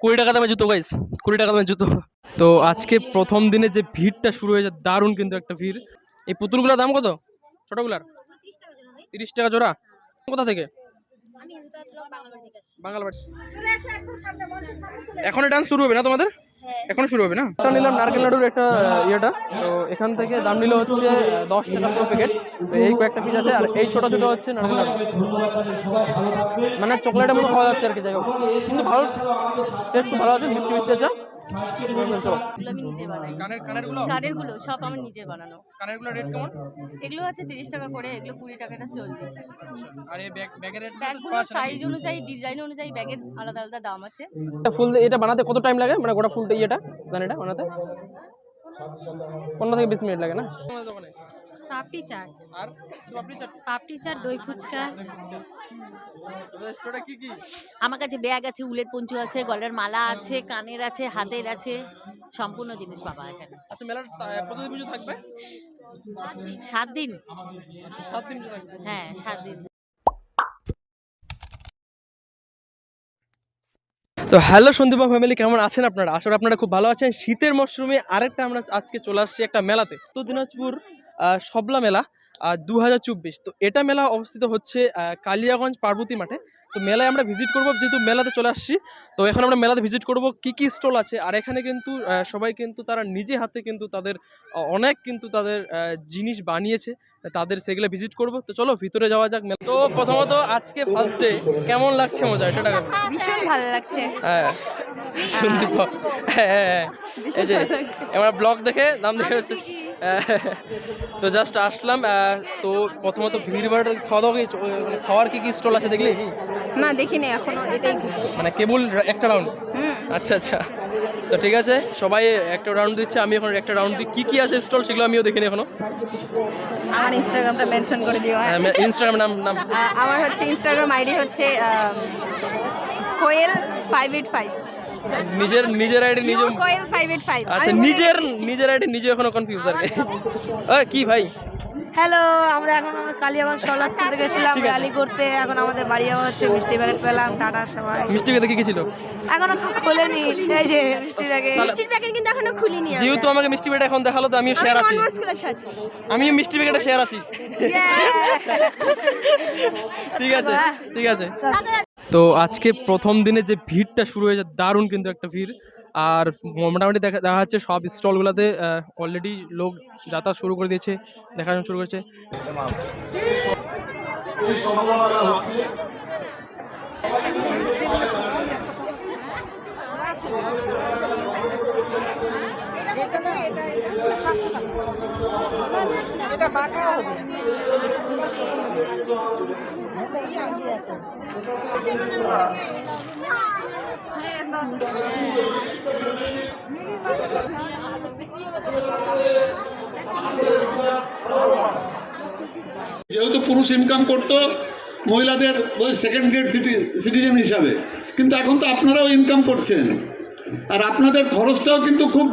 কুড়ি টাকা দামে জুতো গাইস কুড়ি টাকা দামে জুতো। তো আজকে প্রথম দিনে যে ভিড়টা শুরু হয়েছে দারুণ কিন্তু একটা ভিড়। এই পুতুলগুলোর দাম কত? ছোটগুলার? তিরিশ টাকা জোড়া। কোথা থেকে? বাঙালবাড়ি এখনই ডান্স শুরু হবে না তোমাদের? এখনও শুরু হবে না? এটা নিলাম নারকেল নাড়ুর একটা ইয়েটা। তো এখান থেকে দাম নিল হচ্ছে দশ টাকা পুরো প্যাকেট তো এই কয়েকটা পিস আছে আর এই ছোট ছোট হচ্ছে নারকেল নাড়ু মানে চকলেটের মতো খাওয়া যাচ্ছে আর কি জায়গা হোক। কিন্তু ভালো টেস্ট খুব ভালো আছে মিষ্টি মিষ্টি আছে। আমি নিজে বানাই। কানের কানেরগুলো কানেরগুলো সব আমার নিজে বানানো। কানেরগুলো রেট কেমন? এগুলো আছে তিরিশ টাকা করে এগুলো কুড়ি টাকাটা চল্লিশ। আর এই ব্যাগ ব্যাগের রেট ব্যাগগুলো সাইজ অনুযায়ী ডিজাইন অনুযায়ী ব্যাগের আলাদা আলাদা দাম আছে। ফুল এটা বানাতে কত টাইম লাগে? মানে গোটা ফুলটা ইয়েটা গানেটা বানাতে? পনেরো থেকে বিশ মিনিট লাগে না? দোকানে? পাপড়ি চাট। আর আপনি চারটে পাপড়ি চাট দই ফুচকা। কি কি? আমার কাছে ব্যাগ আছে উলের পঞ্চু আছে গলার মালা আছে কানের আছে হাতের আছে সম্পূর্ণ জিনিস পাবা এখানে। আচ্ছা মেলার তা- কতদিন পুজো থাকবে? সাত দিন। সাত দিন হ্যাঁ সাত দিন। তো হ্যালো সন্দীপা ফ্যামিলি কেমন আছেন আপনারা? আসলে আপনারা খুব ভালো আছেন। শীতের মরশুমে আরেকটা আমরা আজকে চলে আসছি একটা মেলাতে। তো দিনাজপুর সবলা মেলা দু হাজার চব্বিশ। তো এটা মেলা অবস্থিত হচ্ছে কালিয়াগঞ্জ পার্বতী মাঠে। তো মেলায় আমরা ভিজিট করব যেহেতু মেলাতে চলে আসছি তো এখন আমরা মেলাতে ভিজিট করব কি কি স্টল আছে। আর এখানে কিন্তু সবাই কিন্তু তারা নিজে হাতে কিন্তু তাদের অনেক কিন্তু তাদের জিনিস বানিয়েছে তাদের সেগুলো ভিজিট করব। তো চলো ভিতরে যাওয়া যাক মেলা। তো প্রথমত আজকে ফার্স্ট ডে কেমন লাগছে মজা এটা কেমন ভীষণ ভালো লাগছে। হ্যাঁ। শুনতে পাও হ্যাঁ হ্যাঁ, হ্যাঁ। এই যে আমরা ব্লগ দেখে নাম দেখে হ্যাঁ, তো জাস্ট আসলাম তো প্রথমত ভিড় ভাড় খাওয়া দাওয়া খাওয়ার কি কি স্টল আছে দেখলি? না দেখিনি এখনও এটাই মানে কেবল একটা রাউন্ড আচ্ছা আচ্ছা। তো ঠিক আছে সবাই একটা রাউন্ড দিচ্ছে আমি এখন একটা রাউন্ড দিই। কি কি আছে স্টল সেগুলো আমিও দেখিনি এখনও। আমার ইনস্টাগ্রামটা মেনশন করে দিও হ্যাঁ? ইনস্টাগ্রাম নাম নাম। আমার হচ্ছে ইনস্টাগ্রাম আইডি হচ্ছে কোয়েল ফাইভ এইট ফাইভ নিজের নিজের আইডি নিজে কোয়েল ফাইভ এইট ফাইভ আচ্ছা নিজের নিজের আইডি নিজে এখনও কনফিউজ আর কি কি ভাই? হ্যালো আমরা এখন কালিয়াগঞ্জ সরলা স্কুল থেকে এসেছিলাম ঠিক র্যালি করতে। এখন আমাদের বাড়ি যাওয়া হচ্ছে মিষ্টি প্যাকেট পেলাম টাটা সবাই। মিষ্টি খেতে কি কি ছিল? এখনও খোলেনি। এই যে মিষ্টি প্যাকেট মিষ্টির প্যাকেট কিন্তু এখনও খুলিনি। যেহেতু আমাকে মিষ্টি প্যাকেট এখন দেখাল তো আমিও শেয়ার আছি। আমিও মিষ্টি প্যাকেটে শেয়ার আছি। ঠিক আছে ঠিক আছে। তো আজকে প্রথম দিনে যে ভিড়টা শুরু হয়েছে, দারুণ কিন্তু একটা ভিড়। আর মোটামুটি দেখা দেখা যাচ্ছে সব স্টলগুলোতে অলরেডি লোক যাতায়াত শুরু করে দিয়েছে, দেখাশোনা শুরু করেছে। যেহেতু পুরুষ ইনকাম করতো মহিলাদের ওই সেকেন্ড গ্রেড সিটিজেন হিসাবে। কিন্তু এখন তো আপনারাও ইনকাম করছেন। আর আপনাদের খরচটাও কিন্তু খুব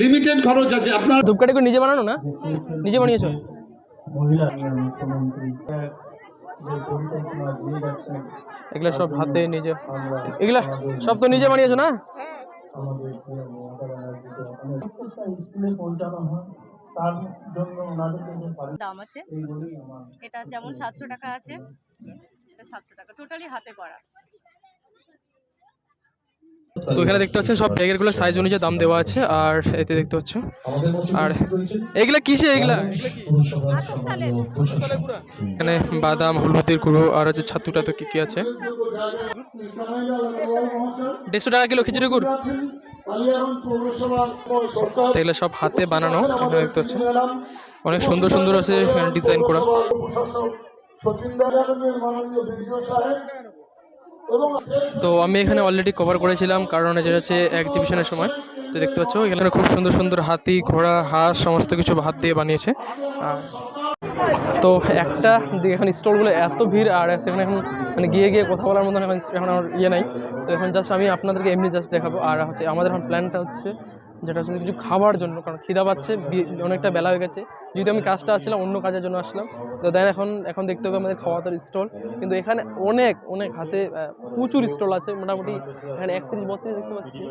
লিমিটেড খরচ আছে। আপনার ধূপকাঠি করে নিজে বানানো না? নিজে বানিয়েছো? এগুলো সব হাতে নিজে এগুলা সব তো নিজে বানিয়েছো না? দাম আছে। এটা যেমন সাতশো টাকা আছে এটা সাতশো টাকা টোটালি হাতে করা। তো এখানে দেখতে পাচ্ছেন সব ব্যাগেরগুলো সাইজ অনুযায়ী দাম দেওয়া আছে, আর এতে দেখতে পাচ্ছ আর এগুলা কিসে এগুলা? এখানে বাদাম, হলুদের গুঁড়ো, আর হচ্ছে ছাতু টাতু কি কি আছে? দেড়শো টাকা কিলো খিচুড়ি গুড়। তো এগুলো সব হাতে বানানো দেখতে পাচ্ছেন। অনেক সুন্দর সুন্দর আছে ডিজাইন করা। তো আমি এখানে অলরেডি কভার করেছিলাম, কারণ যেটা হচ্ছে এক্সিবিশনের সময়। তো দেখতে পাচ্ছ, এখানে খুব সুন্দর সুন্দর হাতি, ঘোড়া, হাঁস, সমস্ত কিছু ভাত দিয়ে বানিয়েছে। তো একটা এখন স্টলগুলো এত ভিড়, আর সেখানে এখন মানে গিয়ে গিয়ে কথা বলার মতন এখন এখন আমার ইয়ে নাই। তো এখন জাস্ট আমি আপনাদেরকে এমনি জাস্ট দেখাবো। আর হচ্ছে আমাদের এখন প্ল্যানটা হচ্ছে যেটা হচ্ছে কিছু খাবার জন্য, কারণ খিদা পাচ্ছে অনেকটা বেলা হয়ে গেছে। যদি আমি কাজটা আসছিলাম, অন্য কাজের জন্য আসলাম। তো দেন এখন এখন দেখতে হবে আমাদের খাওয়া দাওয়ার স্টল কিন্তু এখানে অনেক অনেক হাতে প্রচুর স্টল আছে। মোটামুটি এখানে একত্রিশ বত্রিশ দেখতে পাচ্ছি।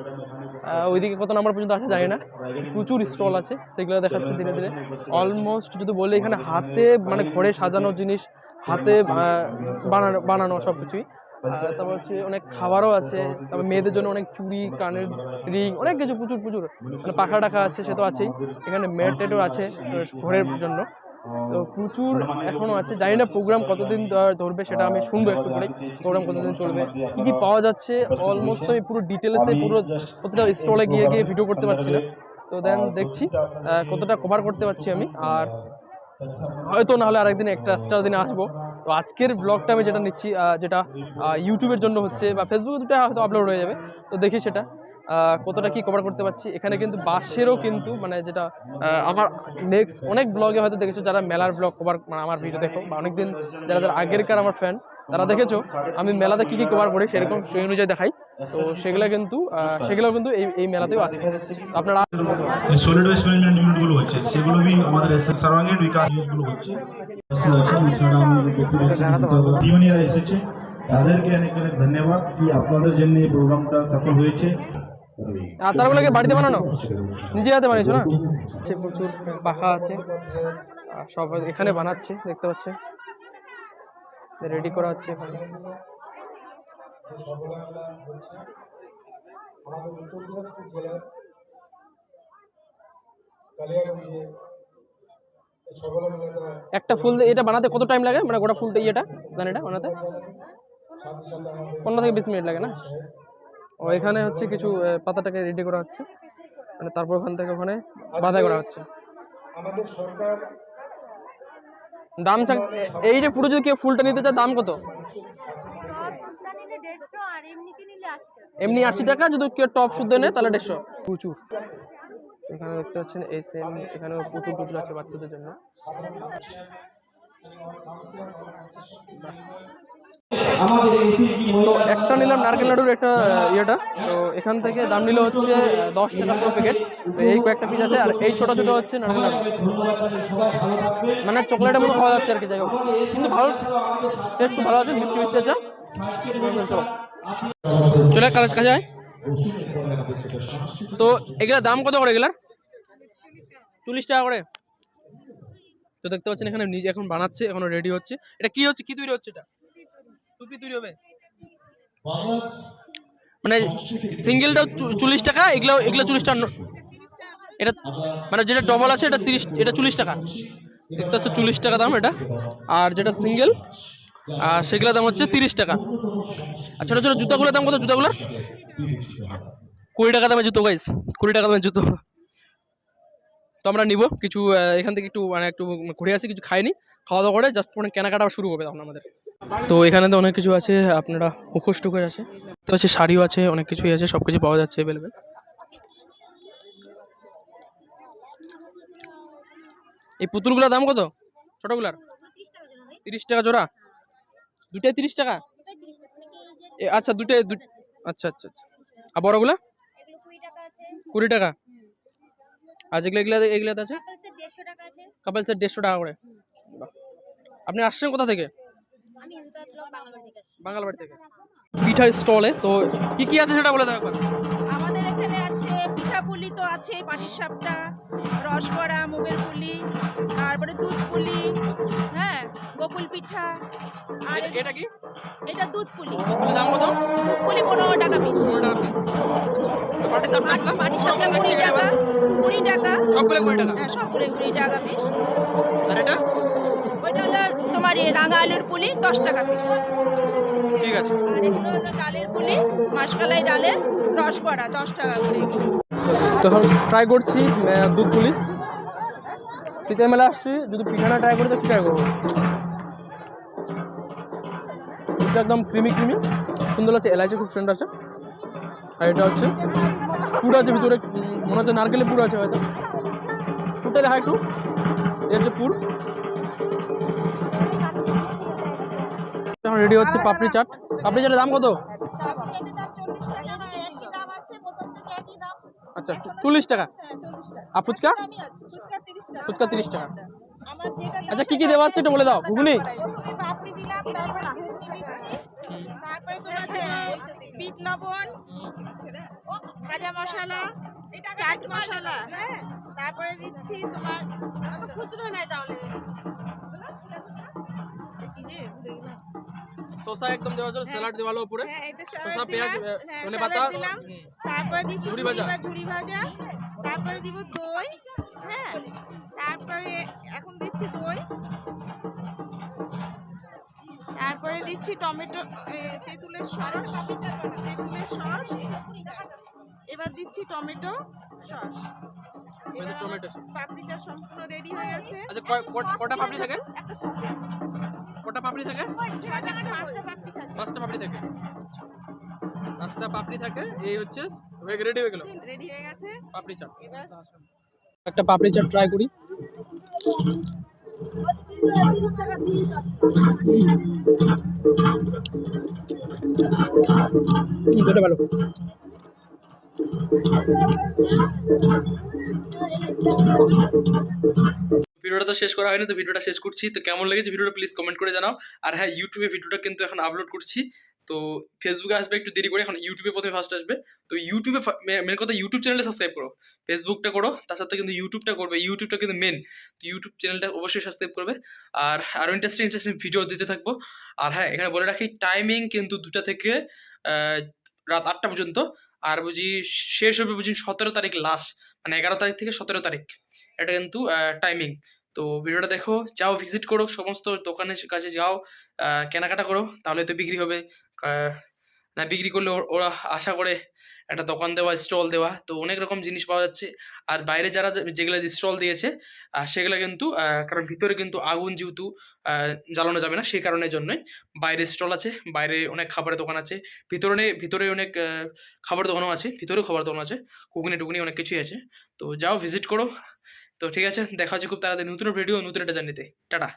ওইদিকে কত নাম্বার পর্যন্ত আছে জানি না। প্রচুর স্টল আছে। সেগুলো দেখাচ্ছে ধীরে ধীরে। অলমোস্ট যদি বলি, এখানে হাতে মানে ঘরে সাজানো জিনিস, হাতে বানানো বানানো সব কিছুই তারপর হচ্ছে অনেক খাবারও আছে তারপর মেয়েদের জন্য অনেক চুড়ি কানের রিং অনেক কিছু প্রচুর প্রচুর। মানে পাখা টাকা আছে সে তো আছেই। এখানে মেট টেটও আছে ঘরের জন্য। তো প্রচুর এখনও আছে। জানি না প্রোগ্রাম কতদিন ধরবে সেটা আমি শুনব একটু পরে। প্রোগ্রাম কতদিন চলবে? কি কি পাওয়া যাচ্ছে? অলমোস্ট আমি পুরো ডিটেলসে পুরো প্রতিটা স্টলে গিয়ে গিয়ে ভিডিও করতে পারছি না। তো দেন দেখছি কতটা কভার করতে পারছি আমি। আর হয়তো নাহলে আরেকদিন একটা এক্সট্রা দিনে আসব। তো আজকের ব্লগটা আমি যেটা নিচ্ছি যেটা ইউটিউবের জন্য হচ্ছে বা ফেসবুকে দুটা হয়তো আপলোড হয়ে যাবে, তো দেখি সেটা কতটা কি কভার করতে পারছি। এখানে কিন্তু বাসেরও কিন্তু মানে যেটা আমার নেক্সট অনেক ব্লগে হয়তো দেখেছ যারা মেলার ব্লগ কভার মানে আমার ভিডিও দেখো, বা অনেকদিন যারা যারা আগেরকার আমার ফ্যান তারা দেখেছ, আমি মেলাতে কী কী কভার করি সেরকম সেই অনুযায়ী দেখাই। তো সেগুলো কিন্তু আহ, সেগুলো কিন্তু এই এই মেলাতেও আছে। আপনারা সলিড ওয়েস্ট ম্যানেজমেন্ট ইউনিটগুলো হচ্ছে সেগুলো বি আমাদের সার্বাঙ্গীন বিকাশ ইউনিটগুলো হচ্ছে। জীবনীরা এসেছে তাদেরকে অনেক অনেক ধন্যবাদ কি আপনাদের জন্য এই প্রোগ্রামটা সফল হয়েছে। আচারগুলোকে বাড়িতে বানানো? নিজে হাতে বানিয়েছো না? প্রচুর পাখা আছে আর সব এখানে বানাচ্ছে দেখতে পাচ্ছেন। রেডি করা হচ্ছে এখানে। আমাদের উত্তর দিনাজপুর জেলার কালিয়াগঞ্জে একটা ফুল এটা বানাতে কত টাইম লাগে? মানে গোটা ফুলটা ইয়েটা দানিটা বানাতে? পনেরো থেকে বিশ মিনিট লাগে না? ও এখানে হচ্ছে কিছু পাতাটাকে রেডি করা হচ্ছে। মানে তারপর ওখান থেকে ওখানে বাধাই করা হচ্ছে। আমাদের সরকার দাম এই যে পুরো যদি কেউ ফুলটা নিতে চায় দাম কত? এমনি আশি টাকা যদি কেউ টপ শুদ্ধ নেয় তাহলে দেড়শো। প্রচুর। এখানে দেখতে পাচ্ছেন এই সেম এখানে পুতুল টুতুল আছে বাচ্চাদের জন্য। তো একটা নিলাম নারকেল নাড়ুর একটা ইয়েটা। তো এখান থেকে দাম নিল হচ্ছে দশ টাকা পুরো প্যাকেট তো এই কয়েকটা পিস আছে আর এই ছোটো ছোটো হচ্ছে নারকেল নাড়ু মানে চকলেটের মতো খাওয়া যাচ্ছে আর কি যাই হোক। কিন্তু ভালো টেস্ট ভালো আছে মিষ্টি মিষ্টি আছে। চলো। চলে কাজ কাছে আয়। তো এগুলার দাম কত করে এগুলার? চল্লিশ টাকা করে। তো দেখতে পাচ্ছেন এখানে নিজে এখন বানাচ্ছে, এখনও রেডি হচ্ছে। এটা কি হচ্ছে? কি তৈরি হচ্ছে এটা? টুপি তৈরি হবে? মানে সিঙ্গেলটা চল্লিশ টাকা, এগুলো এগুলো চল্লিশ টাকা এটা মানে যেটা ডবল আছে, এটা তিরিশ এটা চল্লিশ টাকা। দেখতে হচ্ছে চল্লিশ টাকা দাম এটা। আর যেটা সিঙ্গেল আর সেগুলোর দাম হচ্ছে তিরিশ টাকা। আর ছোটো ছোটো জুতাগুলোর দাম কত? জুতাগুলোর? কুড়ি টাকা দামের জুতো গাইস কুড়ি টাকা দামের জুতো। তো আমরা নিব। কিছু এখান থেকে একটু মানে একটু ঘুরে আসি, কিছু খাইনি। খাওয়া দাওয়া করে জাস্ট মানে কেনাকাটা শুরু হবে তখন আমাদের। তো এখানে তো অনেক কিছু আছে, আপনারা মুখোশ টুকোশ আছে তো হচ্ছে শাড়িও আছে, অনেক কিছুই আছে সব কিছু পাওয়া যাচ্ছে অ্যাভেলেবেল এই পুতুলগুলোর দাম কত? ছোটোগুলার? তিরিশ টাকা জোড়া। দুটাই তিরিশ টাকা? আচ্ছা দুটো আচ্ছা আচ্ছা আচ্ছা। আর বড়গুলা? কুড়ি টাকা আর যেগুলো এগুলো এগুলোতে আছে? কাপেল সেট দেড়শো টাকা করে। আপনি আসছেন কোথা থেকে? বাঙালবাড়ি থেকে পিঠার স্টলে। তো কি কি আছে সেটা বলে দাও একবার। আমাদের এখানে আছে পিঠাপুলি তো আছে পাটিসাপটা রসবড়া মুগের পুলি তারপরে দুধ পুলি হ্যাঁ গোকুল পিঠা আর এটা- কি? এটা দুধ পুলি। দাম কত? দুধ পুলি পনেরো টাকা পিস। এগুলো? পাটিসাপটা কুড়ি টাকা কুড়ি টাকা। সবগুলো কুড়ি টাকা? হ্যাঁ সবগুলো কুড়ি টাকা পিস। আর এটা? ওইটা হলো তোমার এই রাঙা আলুর পুলি দশ টাকা পিস। ঠিক আছে। আর এগুলো হলো ডালের পুলি মাসকালাই ডালের রসবড়া দশ টাকা করে। তো এখন ট্রাই করছি দুধ পুলি। শীতের মেলা আসছি যদি পিঠানা ট্রাই করি তো ট্রাই করব? দুধটা একদম ক্রিমি ক্রিমি সুন্দর লাগছে এলাচি খুব সুন্দর আছে। আর এটা হচ্ছে পুরো আছে ভিতরে মনে হচ্ছে নারকেলের পুরো আছে হয়তো। পুরটা দেখা একটু। এই হচ্ছে পুর। এখন রেডি হচ্ছে পাপড়ি চাট। পাপড়ি চাটের দাম কত? আচ্ছা চল্লিশ টাকা। হ্যাঁ আর ফুচকা? ফুচকা তিরিশ টাকা। ফুচকা 30 টাকা। আমার যেটা দাম আচ্ছা, কি কি দেওয়া হচ্ছে এটা বলে দাও, ঘুগনি? তারপরে ঘুগনি দিচ্ছি। তারপরে তোমার দেবো বিট লবণ ভাজা মশলা চাট মশলা। হ্যাঁ তারপরে দিচ্ছি তোমার খুচরো নাই তাহলে। কি যে ভুলে গেলাম। শসা একদম দেওয়া হলো স্যালাড দেওয়া হলো উপরে। হ্যাঁ শসা পেঁয়াজ হ্যাঁ, ধনে পাতা তারপরে দিচ্ছি ঝুরি ভাজা। ঝুরি ভাজা। তারপরে দিব দই হ্যাঁ। তারপরে এখন দিচ্ছি দই। তারপরে দিচ্ছি টমেটো তেঁতুলের সস। তেঁতুলের সস। এবার দিচ্ছি টমেটো সস। এবার টমেটো সস। পাপড়ি চাট সম্পূর্ণ রেডি হয়ে গেছে। আচ্ছা কটা পাপড়ি থাকে? একটা সস। কটা পাপড়ি থাকে? পাঁচটা পাপড়ি থাকে। পাঁচটা পাপড়ি থাকে এই হচ্ছে হয়ে রেডি হয়ে গেল? রেডি হয়ে গেছে। পাপড়ি চাট এবার একটা পাপড়ি চাট ট্রাই করি। ভালো ভিডিওটা তো শেষ করা হয়নি, তো ভিডিওটা শেষ করছি। তো কেমন লেগেছে ভিডিওটা প্লিজ কমেন্ট করে জানাও। আর হ্যাঁ ইউটিউবে ভিডিওটা কিন্তু এখন আপলোড করছি। তো ফেসবুকে আসবে একটু দেরি করে, এখন ইউটিউবে প্রথমে ফার্স্ট আসবে। তো ইউটিউবে মেন কথা ইউটিউব চ্যানেলে সাবস্ক্রাইব করো। ফেসবুকটা করো, তার সাথে কিন্তু ইউটিউবটা করবে। ইউটিউবটা কিন্তু মেন তো ইউটিউব চ্যানেলটা অবশ্যই সাবস্ক্রাইব করবে। আর আরও ইন্টারেস্টিং ইন্টারেস্টিং ভিডিও দিতে থাকব। আর হ্যাঁ এখানে বলে রাখি টাইমিং কিন্তু দুটা থেকে রাত আটটা পর্যন্ত। আর বুঝি শেষ হবে বুঝি সতেরো তারিখ লাস্ট মানে এগারো তারিখ থেকে সতেরো তারিখ। এটা কিন্তু টাইমিং তো ভিডিওটা দেখো, যাও ভিজিট করো, সমস্ত দোকানের কাছে যাও কেনাকাটা করো, তাহলে তো বিক্রি হবে। না, বিক্রি করলে ওরা আশা করে একটা দোকান দেওয়া স্টল দেওয়া, তো অনেক রকম জিনিস পাওয়া যাচ্ছে। আর বাইরে যারা যেগুলো স্টল দিয়েছে সেগুলো কিন্তু কারণ ভিতরে কিন্তু আগুন যেহেতু জ্বালানো যাবে না, সেই কারণের জন্যই বাইরে স্টল আছে, বাইরে অনেক খাবারের দোকান আছে ভিতরে ভিতরে অনেক খাবার দোকানও আছে, ভিতরেও খাবার দোকান আছে কুকুনি টুকুনি অনেক কিছুই আছে। তো যাও ভিজিট করো তো ঠিক আছে দেখা হচ্ছে খুব তাড়াতাড়ি নতুন ভিডিও নতুন একটা জানিতে টাটা।